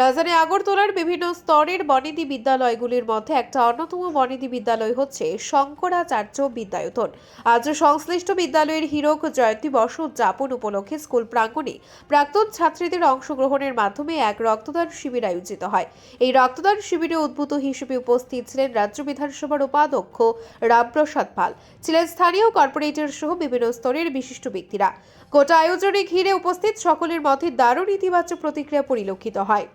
রাজধানী আগরতলার বিভিন্ন স্তরের বনেদি বিদ্যালয়গুলির মধ্যে একটা অন্যতম বনেদি বিদ্যালয় হচ্ছে শঙ্করাচার্য বিদ্যায়তন। আজ সংশ্লিষ্ট বিদ্যালয়ের হীরক জয়ন্তী বর্ষ উদযাপন উপলক্ষে স্কুল প্রাঙ্গণে প্রাক্তন ছাত্রীদের অংশগ্রহণের মাধ্যমে এক রক্তদান শিবির আয়োজিত হয়। এই রক্তদান শিবিরে উদ্ভূত হিসেবে উপস্থিত ছিলেন রাজ্য বিধানসভার উপাধ্যক্ষ রামপ্রসাদ পাল। ছিলেন স্থানীয় কর্পোরেটর সহ বিভিন্ন স্তরের বিশিষ্ট ব্যক্তিরা। গোটা আয়োজনে ঘিরে উপস্থিত সকলের মধ্যে দারুণ ইতিবাচক প্রতিক্রিয়া পরিলক্ষিত হয়।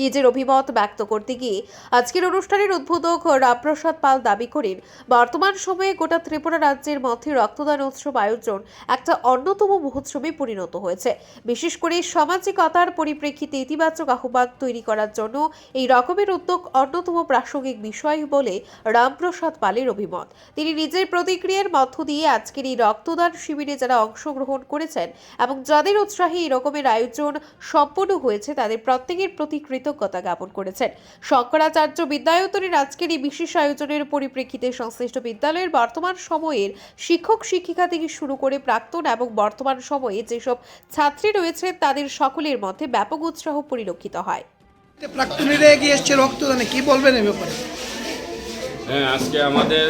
নিজের অভিমত ব্যক্ত করতে গিয়ে আজকের অনুষ্ঠানের উদ্বোধক রামপ্রসাদ পাল দাবি করেন, বর্তমান সময়ে গোটা ত্রিপুরা রাজ্যের মধ্যে রক্তদান উৎসব আয়োজন একটা অন্যতম মহোৎসবে পরিণত হয়েছে। বিশেষ করে সামাজিকতার পরিপ্রেক্ষিতে ইতিবাচক আহ্বান তৈরি করার জন্য এই রকমের উদ্যোগ অন্যতম প্রাসঙ্গিক বিষয় বলে রামপ্রসাদ পালের অভিমত। তিনি নিজের প্রতিক্রিয়ার মধ্য দিয়ে আজকের এই রক্তদান শিবিরে যারা অংশগ্রহণ করেছেন এবং যাদের উৎসাহে এই রকমের আয়োজন সম্পন্ন হয়েছে, তাদের প্রত্যেকের প্রতি কৃতজ্ঞতা জ্ঞাপন করেছেন। শঙ্করাচার্য বিদ্যায়তনের আজকের এই বিশেষ আয়োজনের পরিপ্রেক্ষিতে সংশ্লিষ্ট বিদ্যালয়ের বর্তমান সময়ের শিক্ষক শিক্ষিকা থেকে শুরু করে প্রাক্তন এবং বর্তমান সময়ে যেসব ছাত্রী রয়েছে তাদের সকলের মধ্যে ব্যাপক উৎসাহ পরিলক্ষিত হয়। প্রাক্তনীরা এগিয়ে এসছে রক্তদানে কি বলবেন এ ব্যাপারে? হ্যাঁ আজকে আমাদের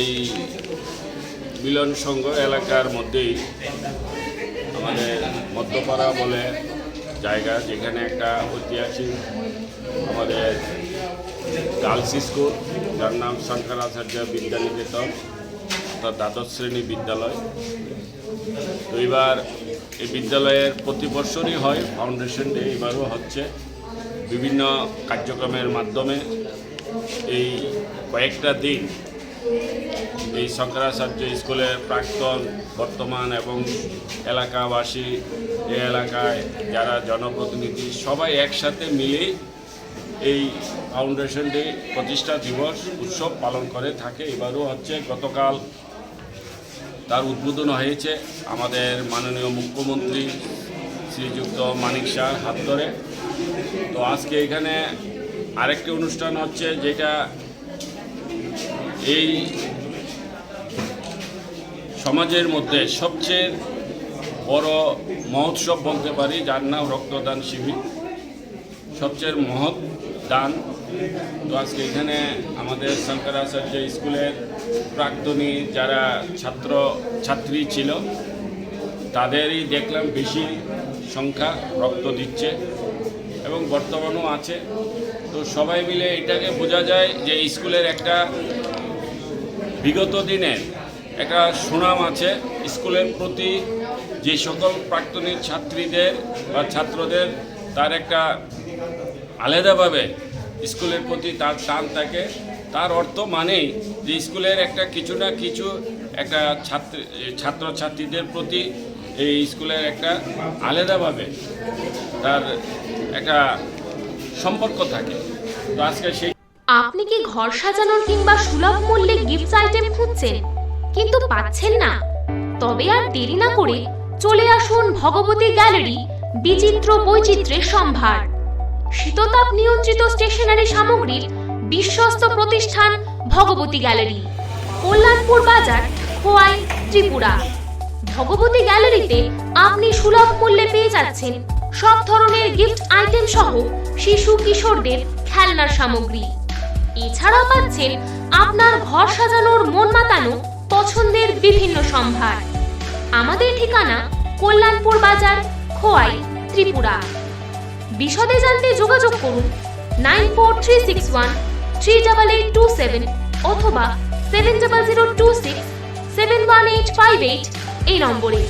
এই মিলন সংঘ এলাকার মধ্যেই আমাদের মধ্যপাড়া বলে জায়গা যেখানে একটা ঐতিহাসিক আমাদের গার্লস স্কুল, যার নাম শঙ্করাচার্য বিদ্যানিকেতন অর্থাৎ দ্বাদশ শ্রেণি বিদ্যালয়। তো এবার এই বিদ্যালয়ের প্রতি বছরই হয়, ফাউন্ডেশন ডে এবারও হচ্ছে। বিভিন্ন কার্যক্রমের মাধ্যমে এই কয়েকটা দিন এই শঙ্করাচার্য স্কুলের প্রাক্তন, বর্তমান এবং এলাকাবাসী এই এলাকায় যারা জনপ্রতিনিধি, সবাই একসাথে মিলে এই ফাউন্ডেশন ডে প্রতিষ্ঠা দিবস উৎসব পালন করে থাকে। এবারও হচ্ছে গতকাল তার উদ্বোধন হয়েছে আমাদের মাননীয় মুখ্যমন্ত্রী শ্রীযুক্ত মানিক শাহ হাত ধরে। তো আজকে এখানে আরেকটি অনুষ্ঠান হচ্ছে যেটা এই সমাজের মধ্যে সবচেয়ে বড় মহোৎসব বলতে পারি, যার নাম রক্তদান শিবির। সবচেয়ে মহৎ দান। তো আজকে এখানে আমাদের শঙ্করাচার্য স্কুলের প্রাক্তনী যারা ছাত্র, ছাত্রী ছিল, তাদেরই দেখলাম বেশি সংখ্যা রক্ত দিচ্ছে এবং বর্তমানও আছে। তো সবাই মিলে এটাকে বোঝা যায় যে স্কুলের একটা বিগত দিনের একটা সুনাম আছে স্কুলের প্রতি যে সকল প্রাক্তনী ছাত্রীদের বা ছাত্রদের তার একটা আলাদাভাবে স্কুলের প্রতি তার টান থাকে। তার অর্থ মানেই যে স্কুলের একটা কিছু না কিছু একটা ছাত্র, ছাত্রছাত্রীদের প্রতি এই স্কুলের একটা আলাদাভাবে তার একটা সম্পর্ক থাকে। তো আজকে সেই আপনি কি ঘর সাজানোর কিংবা সুলভ মূল্যে গিফট আইটেম খুঁজছেন? কিন্তু পাচ্ছেন না। তবে আর দেরি না করে চলে আসুন ভগবতী গ্যালারি, বিচিত্র বৈচিত্র্যের সম্ভার। শীততাপ নিয়ন্ত্রিত স্টেশনারি সামগ্রীর বিশ্বস্ত প্রতিষ্ঠান ভগবতী গ্যালারি, কল্যাণপুর বাজার, খোয়াই, ত্রিপুরা। ভগবতী গ্যালারিতে আপনি সুলভ মূল্যে পেয়ে যাচ্ছেন সব ধরনের গিফট আইটেম সহ শিশু, কিশোরদের খেলনার সামগ্রী। এছাড়াও পাচ্ছেন আপনার ঘর সাজানোর মন মাতানো পছন্দের বিভিন্ন সম্ভার। আমাদের ঠিকানা কল্যাণপুর বাজার, খোয়াই, ত্রিপুরা। বিশদে জানতে যোগাযোগ করুন nine four three six one three double eight two seven অথবা seven double zero two six seven one eight five eight এই নম্বরে।